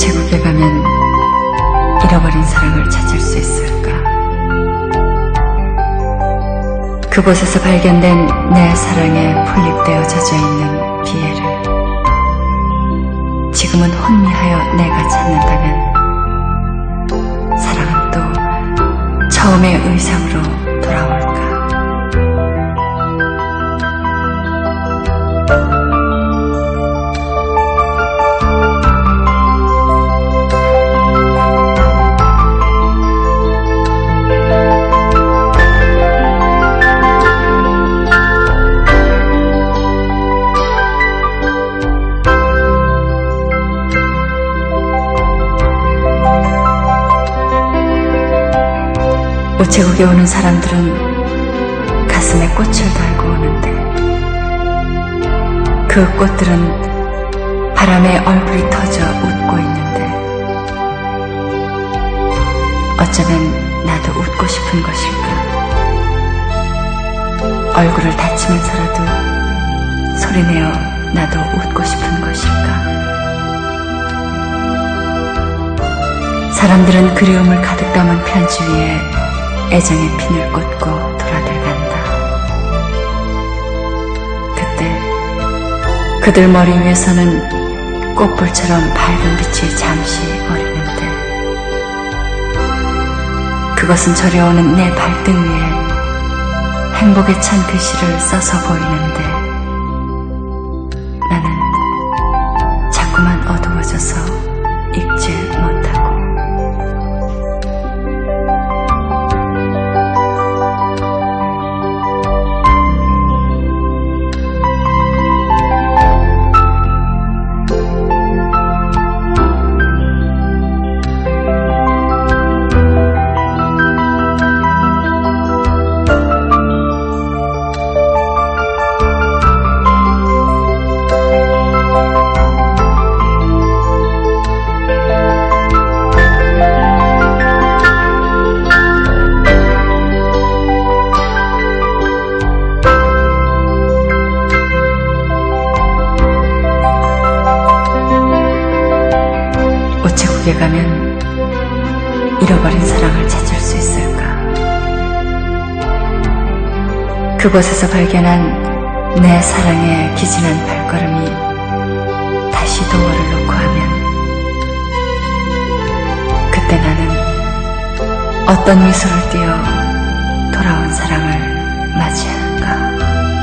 제국에 가면 잃어버린 사랑을 찾을 수 있을까? 그곳에서 발견된 내 사랑에 풀립되어 젖어 있는 비애를 지금은 혼미하여 내가 찾는다면 사랑은 또 처음의 의상으로 돌아올까? 우체국에 오는 사람들은 가슴에 꽃을 달고 오는데 그 꽃들은 바람에 얼굴이 터져 웃고 있는데 어쩌면 나도 웃고 싶은 것일까? 얼굴을 다치면서라도 소리내어 나도 웃고 싶은 것일까? 사람들은 그리움을 가득 담은 편지 위에 애정의 핀을 꽂고 돌아들 간다. 그때 그들 머리 위에서는 꽃불처럼 밝은 빛이 잠시 어리는데 그것은 저려오는 내 발등 위에 행복에 찬 글씨를 써서 보이는데 나는 자꾸만 어두워져서 우체국에 가면 잃어버린 사랑을 찾을 수 있을까? 그곳에서 발견한 내 사랑의 기진한 발걸음이 다시 동호를 놓고 하면 그때 나는 어떤 미소를 띄어 돌아온 사랑을 맞이할까?